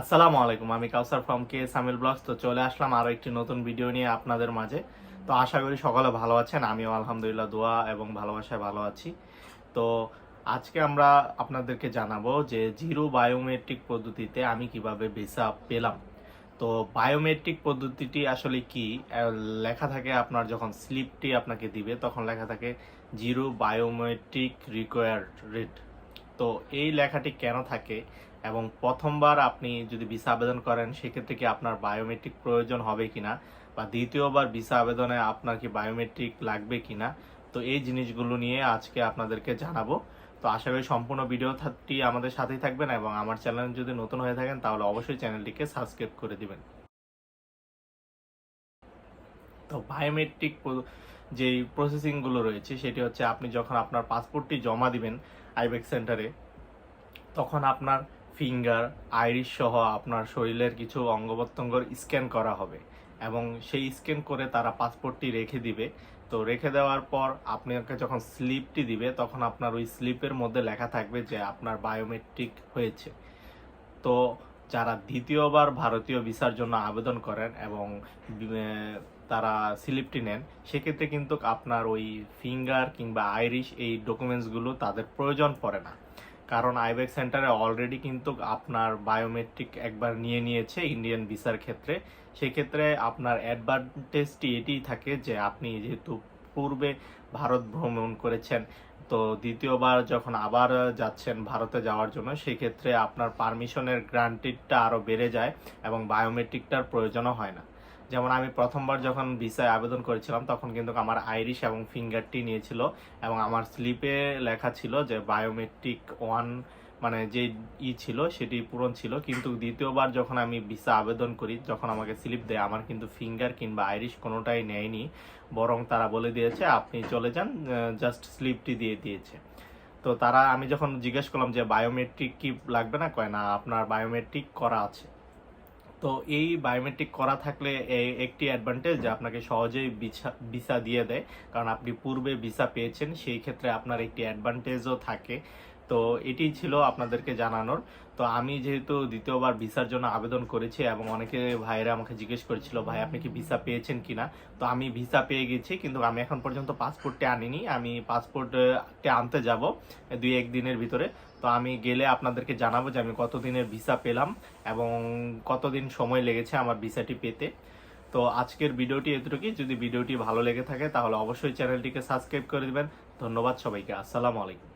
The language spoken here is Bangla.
আসসালামু আলাইকুম, আমি কাউসার ফ্রম কে সামিল ব্লগস তো চলে আসলাম আরও একটি নতুন ভিডিও নিয়ে আপনাদের মাঝে। তো আশা করি সকলে ভালো আছেন, আমিও আলহামদুলিল্লাহ দোয়া এবং ভালোবাসায় ভালো আছি। তো আজকে আমরা আপনাদেরকে জানাব যে জিরো বায়োমেট্রিক পদ্ধতিতে আমি কীভাবে ভিসা পেলাম। তো বায়োমেট্রিক পদ্ধতিটি আসলে কি? লেখা থাকে আপনার যখন স্লিপটি আপনাকে দিবে, তখন লেখা থাকে জিরো বায়োমেট্রিক রিকোয়ার্ড রেট তো এই লেখাটি কেন থাকে? এবং প্রথমবার আপনি যদি ভিসা আবেদন করেন, সেক্ষেত্রে কি আপনার বায়োমেট্রিক প্রয়োজন হবে কিনা? বা দ্বিতীয়বার ভিসা আবেদনে আপনার কি বায়োমেট্রিক লাগবে কিনা? তো এই জিনিসগুলো নিয়ে আজকে আপনাদেরকে জানাব। তো আশা করি সম্পূর্ণ ভিডিওটি আমাদের সাথেই থাকবেন এবং আমার চ্যানেল যদি নতুন হয়ে থাকেন, তাহলে অবশ্যই চ্যানেলটিকে সাবস্ক্রাইব করে দিবেন। তো বায়োমেট্রিক যেই প্রসেসিংগুলো রয়েছে, সেটি হচ্ছে আপনি যখন আপনার পাসপোর্টটি জমা দিবেন আইবেক সেন্টারে, তখন আপনার ফিঙ্গার, আইরিশ সহ আপনার শরীরের কিছু অঙ্গ স্ক্যান করা হবে এবং সেই স্ক্যান করে তারা পাসপোর্টটি রেখে দিবে। তো রেখে দেওয়ার পর আপনাকে যখন স্লিপটি দিবে, তখন আপনার ওই স্লিপের মধ্যে লেখা থাকবে যে আপনার বায়োমেট্রিক হয়েছে। তো যারা দ্বিতীয়বার ভারতীয় ভিসার জন্য আবেদন করেন এবং তারা স্লিপটি নেন, সেক্ষেত্রে কিন্তু আপনার ওই ফিঙ্গার কিংবা আইরিশ এই ডকুমেন্টসগুলো তাদের প্রয়োজন পড়ে না। কারণ আইবেক সেন্টারে অলরেডি কিন্তু আপনার বায়োমেট্রিক একবার নিয়ে নিয়েছে ইন্ডিয়ান ভিসার ক্ষেত্রে। সেক্ষেত্রে আপনার অ্যাডভান্টেজটি এটিই থাকে যে আপনি যেহেতু পূর্বে ভারত ভ্রমণ করেছেন, তো দ্বিতীয়বার যখন আবার যাচ্ছেন ভারতে যাওয়ার জন্য, সেক্ষেত্রে আপনার পারমিশনের গ্রান্টিডটা আরও বেড়ে যায় এবং বায়োমেট্রিকটার প্রয়োজনও হয় না। যেমন আমি প্রথমবার যখন ভিসায় আবেদন করেছিলাম, তখন কিন্তু আমার আইরিশ এবং ফিঙ্গারটি নিয়েছিল এবং আমার স্লিপে লেখা ছিল যে বায়োমেট্রিক ওয়ান মানে যে ই ছিল সেটি পূরণ ছিল। কিন্তু দ্বিতীয়বার যখন আমি ভিসা আবেদন করি, যখন আমাকে স্লিপ দেয়, আমার কিন্তু ফিঙ্গার কিংবা আইরিশ কোনোটাই নেয়নি। বরং তারা বলে দিয়েছে, আপনি চলে যান জাস্ট স্লিপটি দিয়ে দিয়েছে। তো তারা, আমি যখন জিজ্ঞেস করলাম যে বায়োমেট্রিক কি লাগবে না, কয়, না, আপনার বায়োমেট্রিক করা আছে। তো এই বায়োমেট্রিক করা থাকলে একটি অ্যাডভান্টেজ যে আপনাকে সহজেই ভিসা দিয়ে দেয়। কারণ আপনি পূর্বে ভিসা পেয়েছেন, সেই ক্ষেত্রে আপনার একটি অ্যাডভান্টেজও থাকে। তো এটি ছিল আপনাদেরকে জানানোর। তো আমি যেহেতু দ্বিতীয়বার ভিসার জন্য আবেদন করেছি এবং অনেকে ভাইয়েরা আমাকে জিজ্ঞেস করেছিল, ভাই, আপনি কি ভিসা পেয়েছেন কিনা? তো আমি ভিসা পেয়ে গেছি, কিন্তু আমি এখন পর্যন্ত পাসপোর্টটি আনিনি। আমি পাসপোর্টটি আনতে যাব দুই এক দিনের ভিতরে। তো আমি গেলে আপনাদেরকে জানাব যে আমি কতদিনের ভিসা পেলাম এবং কতদিন সময় লেগেছে আমার ভিসাটি পেতে। তো আজকের ভিডিওটি এতটুকুই। যদি ভিডিওটি ভালো লেগে থাকে, তাহলে অবশ্যই চ্যানেলটিকে সাবস্ক্রাইব করে দেবেন। ধন্যবাদ সবাইকে। আসসালামু আলাইকুম।